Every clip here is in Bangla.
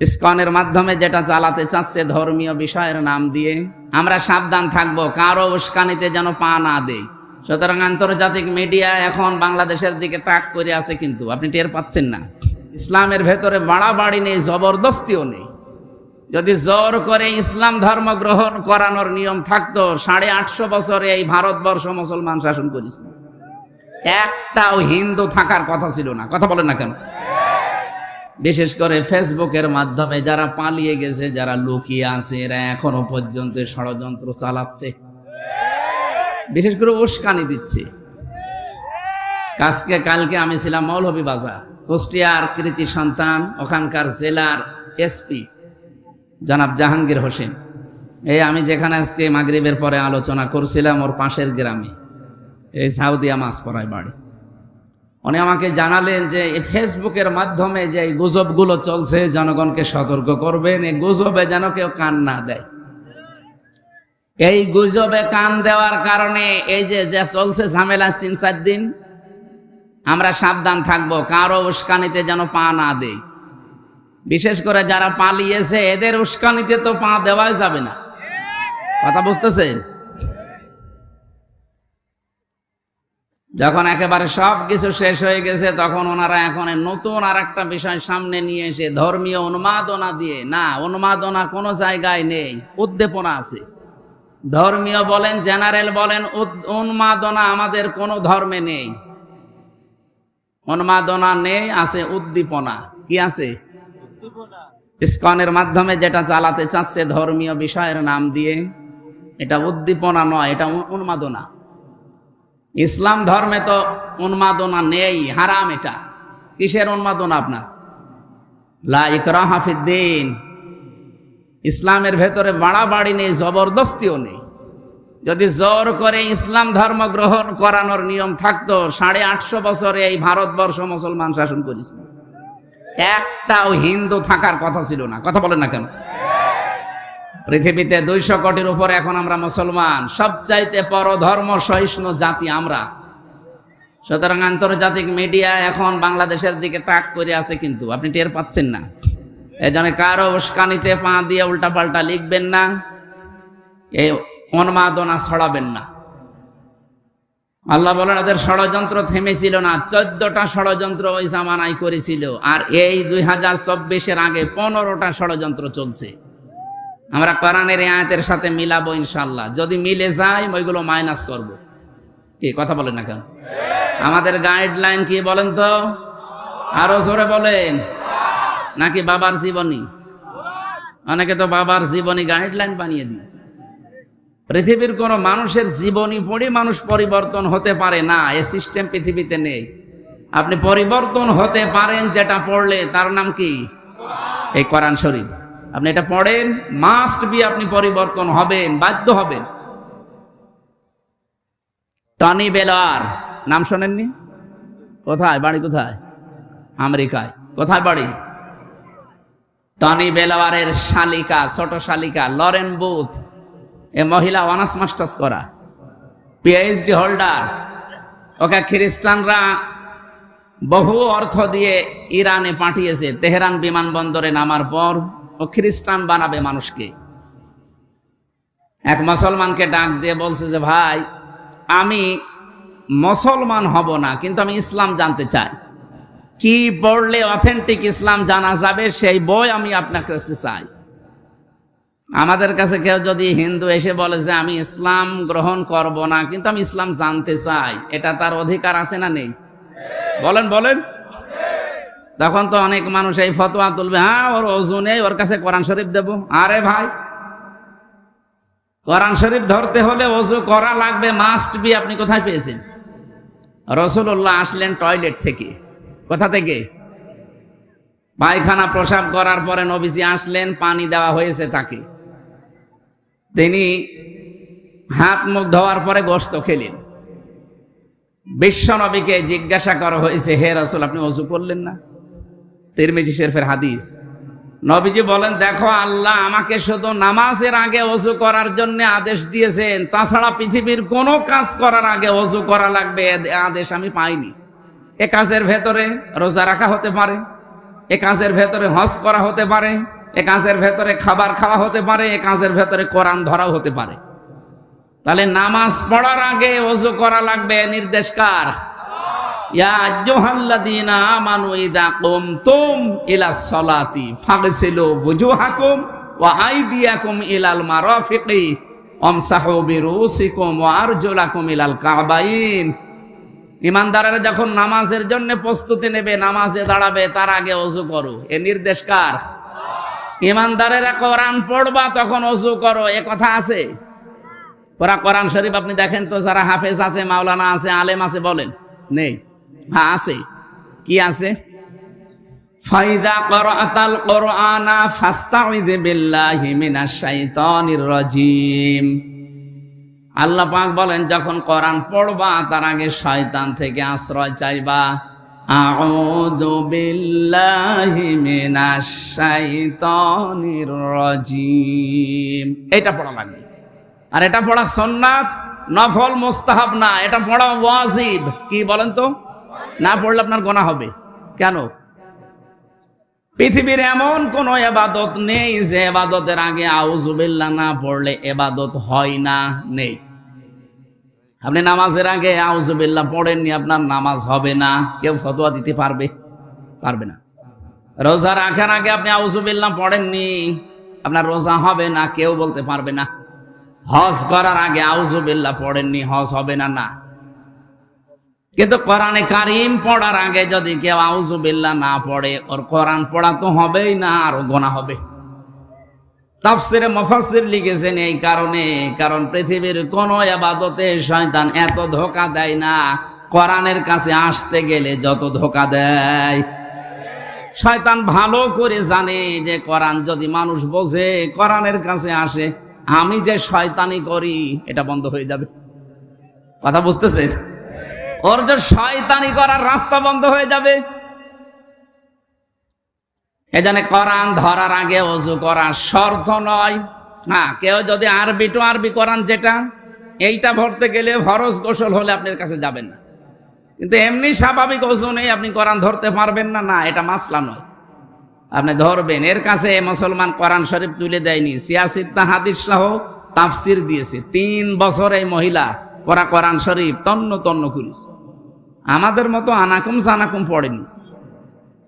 ইসকনের মাধ্যমে যেটা চালাতে চাচ্ছে ধর্মীয় বিষয়ের নাম দিয়ে, আমরা সাবধান থাকব, কারও উস্কানিতে যেন পা না দেই। সুতরাং আন্তর্জাতিক মিডিয়া এখন বাংলাদেশের দিকে তাক করে আছে কিন্তু, আপনি টের পাচ্ছেন না। ইসলামের ভেতরে বাড়াবাড়ি নেই, জবরদস্তিও নেই। যদি জোর করে ইসলাম ধর্ম গ্রহণ করানোর নিয়ম থাকতো, সাড়ে আটশো বছরে এই ভারতবর্ষ মুসলমান শাসন করেছিল। একটাও হিন্দু থাকার কথা ছিল না। কথা বলেন না কেন? বিশেষ করে ফেসবুকের মাধ্যমে যারা পালিয়ে গেছে, যারা লুকিয়ে আছে, এরা এখনও পর্যন্ত ষড়যন্ত্র চালাচ্ছে। বিশেষ করে উস্কানি দিচ্ছে। আজকে কালকে আমি ছিলাম মৌলভী বাজার, কুষ্টিয়ার কৃতি সন্তান, ওখানকার জেলার এসপি, জনাব জাহাঙ্গীর হোসেন। এই আমি যেখানে আজকে মাগরিবের পরে আলোচনা করছিলাম ওর পাশের গ্রামে, এই সাউদিয়া মাছ পড়ায় বাড়ি। উনি আমাকে জানালেন যে ফেসবুকের মাধ্যমে যে গুজবগুলো চলছে, জনগণকে সতর্ক করবেন। এই গুজবে যেন কেউ কান না দেয়। এই গুজবে কান দেওয়ার কারণে এই যে, যা চলছে ঝামেলা তিন, চার দিন, আমরা সাবধান থাকব, কারও উস্কানিতে যেন পা না দেই বিশেষ করে যারা পালিয়েছে, এদের উস্কানিতে তো পা দেওয়াই যাবে না। কথা বুঝতেছেন? যখন একেবারে সব কিছু শেষ হয়ে গেছে, তখন ওনারা এখন নতুন আর একটা বিষয় সামনে নিয়ে এসে ধর্মীয় উন্মাদনা দিয়ে, না উন্মাদনা কোনো জায়গায় নেই, উদ্দীপনা আছে। ধর্মীয় বলেন, জেনারেল বলেন উন্মাদনা আমাদের কোনো ধর্মে নেই। উন্মাদনা নেই, আছে উদ্দীপনা। কি আছে? ইস্কনের মাধ্যমে যেটা চালাতে চাচ্ছে ধর্মীয় বিষয়ের নাম দিয়ে, এটা উদ্দীপনা নয়, এটা উন্মাদনা ইসলাম ধর্মে তো উন্মাদনা নেই, হারাম এটা। কিসের উন্মাদনা আপনার? লা ইকরাহা ফিদ্দিন ইসলামের ভেতরে বাড়াবাড়ি নেই, জবরদস্তিও নেই। যদি জোর করে ইসলাম ধর্ম গ্রহণ করানোর নিয়ম থাকতো, সাড়ে আটশো বছরে এই ভারতবর্ষ মুসলমান শাসন করেছিল। একটাও হিন্দু থাকার কথা ছিল না। কথা বলেন না কেন? পৃথিবীতে দুইশো কোটির উপরে এখন আমরা মুসলমান। সবচাইতে পরধর্ম সহিষ্ণু জাতি আমরা। সুতরাং আন্তর্জাতিক মিডিয়া এখন বাংলাদেশের দিকে তাক করে আছে কিন্তু, আপনি টের পাচ্ছেন না। এই জন্য কারও উস্কানিতে পা দিয়ে উল্টাপাল্টা লিখবেন না এই অনমাদনা ছড়াবেন না। আল্লাহ বলেন, ওদের ষড়যন্ত্র থেমেছিল না, চোদ্দটা ষড়যন্ত্র ওই জামানায় করেছিল, আর এই দুই হাজার চব্বিশের আগে পনেরোটা ষড়যন্ত্র চলছে। আমরা কোরআনের আয়াতের সাথে মিলাবো ইনশাল্লাহ যদি মিলে যায়, ওইগুলো মাইনাস করব। কি, কথা বলেন না কেন? আমাদের গাইডলাইন কি বলেন তো? আরও জোরে বলেন। নাকি বাবার জীবনী? অনেকে তো বাবার জীবনী গাইডলাইন বানিয়ে দিয়েছে। পৃথিবীর কোন মানুষের জীবনী পড়ে মানুষ পরিবর্তন হতে পারে না এ সিস্টেম পৃথিবীতে নেই। আপনি পরিবর্তন হতে পারেন যেটা পড়লে, তার নাম কি? এই কোরআন শরীফ। আপনি এটা পড়েন মাস্ট বি আপনি পরিবর্তন হবেন, বাধ্য হবেন। টনি বেলার, নাম শোনেননি? কোথায়, বাড়ি কোথায়? আমেরিকায়। কোথায় বাড়ি? টনি বেলাওয়ারের শালিকা, ছোট শালিকা, লরেন বুথ, এ মহিলা অনার্স মাস্টার্স করা। পিএইচডি হোল্ডার ওকে খ্রিস্টানরা বহু অর্থ দিয়ে ইরানে পাঠিয়েছে, তেহরান বিমানবন্দরে নামার পর। ও খ্রিস্টান বানাবে মানুষকে। এক মুসলমানকে ডাক দিয়ে বলছে যে, ভাই, আমি মুসলমান হব না, কিন্তু আমি ইসলাম জানতে চাই। কি পড়লে অথেন্টিক ইসলাম জানা যাবে, সেই বই আমি আপনার কাছে চাই। আমাদের কাছে কেউ যদি হিন্দু এসে বলে যে, আমি ইসলাম গ্রহণ করব না, কিন্তু আমি ইসলাম জানতে চাই, এটা তার অধিকার আছে না নেই? বলেন বলেন। তখন তো অনেক মানুষ এই ফতোয়া তুলবে হ্যাঁ ওর অজু নেই, ওর কাছে কোরআন শরীফ দেব। আরে ভাই, কোরআন শরীফ ধরতে হলে অজু করা লাগবে মাস্ট বি আপনি কোথায় পেয়েছেন? রসুল্লাহ আসলেন টয়লেট থেকে। কোথা থেকে? পায়খানা প্রসাব করার পরে নবীজি আসলেন, পানি দেওয়া হয়েছে তাকে। তিনি হাত মুখ ধোয়ার পরে গোস্ত খেলেন। বিশ্ব নবীকে জিজ্ঞাসা করা হয়েছে, হে রাসুল, আপনি অজু করলেন না? তিরমিজি শেরফের হাদিস। নবীজি বলেন, দেখো আল্লাহ আমাকে শুধু নামাজের আগে অজু করার জন্য আদেশ দিয়েছেন। তাছাড়া পৃথিবীর কোনো কাজ করার আগে অজু করা লাগবে আদেশ আমি পাইনি। এ কাজের ভেতরে রোজা রাখা হতে পারে, এ কাজের ভেতরে হজ করা হতে পারে, এ কাজের ভেতরে খাবার খাওয়া হতে পারে, এ কাজের ভেতরে কোরআন ধরাও হতে পারে। তাহলে নামাজ পড়ার আগে ওযু করা লাগবে নির্দেশ কার? ইয়া ইলাল কাবাইন। ইমানদারেরা যখন নামাজের জন্য প্রস্তুতি নেবে, নামাজে দাঁড়াবে, তার আগে অজু করো। এ নির্দেশ কার? ইমানদারেরা কোরআন পড়বা, তখন অজু করো। এ কথা আছে? ওরা কোরআন শরীফ আপনি দেখেন তো, যারা হাফেজ আছে, মাওলানা আছে, আলেম আছে, বলেন। নেই। হ্যাঁ আছে। কি আছে? ফাইদা করাতাল কোরআনা ফাস্তাউযু বিল্লাহি মিনাশ শাইতানির রাজিম। আল্লাহ পাক বলেন, যখন কোরআন পড়বা, তার আগে শয়তান থেকে আশ্রয় চাইবা। আউযু বিল্লাহি মিনাশ শাইতানির রাজিম। এটা পড়া লাগবে। আর এটা পড়া সুন্নাত, নফল, মুস্তাহাব না, এটা পড়া ওয়াজিব। কি বলেন তো? না পড়লে আপনার গোনা হবে। কেন? পৃথিবীর এমন কোন এবাদত নেই যে এবাদতের আগে আউজুবিল্লাহ না পড়লে এবাদত হয় না, নেই। আপনি নামাজের আগে আউজুবিল্লাহ পড়েননি, আপনার নামাজ হবে না। কেউ ফতোয়া দিতে পারবে? পারবে না। রোজা রাখার আগে আপনি আউজুবিল্লাহ পড়েননি, আপনার রোজা হবে না, কেউ বলতে পারবে না। হজ করার আগে আউজুবিল্লাহ পড়েননি, হজ হবে না না। কিন্তু কোরআনে কারিম পড়ার আগে যদি কেউ আউজুবিল্লাহ না পড়ে, ওর কোরআন পড়া তো হবেই না, আর গোনা হবে। তাফসিরে মুফাসসির লিখেছেন এই কারণে, কারণ পৃথিবীর কোন ইবাদতে শয়তান এত ধোকা দেয় না, কোরআনের কাছে আসতে গেলে যত ধোকা দেয়। শয়তান ভালো করে জানে যে কোরআন যদি মানুষ বোঝে, কোরআনের কাছে আসে, আমি যে শয়তানি করি, এটা বন্ধ হয়ে যাবে। কথা বুঝতেছেন? ওর যে শয়তানি করার রাস্তা বন্ধ হয়ে যাবে। এজন্য কোরআন ধরার আগে অজু করা শর্ত নয়। হ্যাঁ কেউ যদি আরবি টু আরবি কোরআন যেটা, এইটা ভরতে গেলে ফরজ গোসল হলে আপনার কাছে যাবেন না। কিন্তু এমনি স্বাভাবিক ওজনে আপনি কোরআন ধরতে পারবেন না। না, এটা মাসলা নয়। আপনি ধরবেন। এর কাছে মুসলমান কোরআন শরীফ তুলে দেয়নি। সিয়াসিদ্দা হাদিস সহ তাফসির দিয়েছে। তিন বছর এই মহিলা পড়া কোরআন শরীফ, তন্ন তন্ন করিস আমাদের মতো আনাকুম সানাকুম পড়েনি।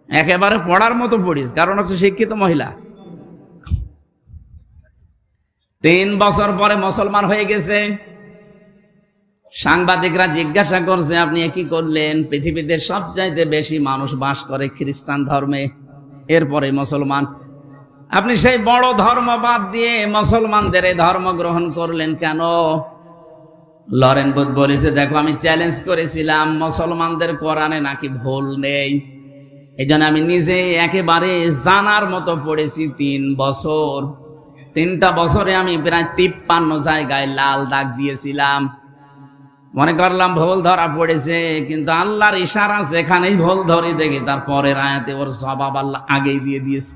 একেবারে পড়ার মতো পড়িস কারণ হচ্ছে শিক্ষিত মহিলা। তিন বছর পরে মুসলমান হয়ে গেছে। সাংবাদিকরা জিজ্ঞাসা করছে, আপনি কি করলেন? পৃথিবীতে সবচাইতে বেশি মানুষ বাস করে খ্রিস্টান ধর্মে, এরপরে মুসলমান। আপনি সেই বড় ধর্ম বাদ দিয়ে মুসলমানদের এই ধর্ম গ্রহণ করলেন কেন? লরেন বুধ বলেছে, দেখো, আমি চ্যালেঞ্জ করেছিলাম, মুসলমানদের কোরআনে নাকি ভুল নেই। এই আমি নিজে একেবারে জানার মতো পড়েছি তিন বছর। তিনটা বছরে আমি প্রায় তিপ্পান্ন জায়গায় লাল দাগ দিয়েছিলাম। মনে করলাম ভুল ধরা পড়েছে, কিন্তু আল্লাহর ইশারা যেখানেই ভুল ধরে দেখি তার পরের আয়াতে ওর স্বভাব আল্লাহ আগেই দিয়ে দিয়েছে।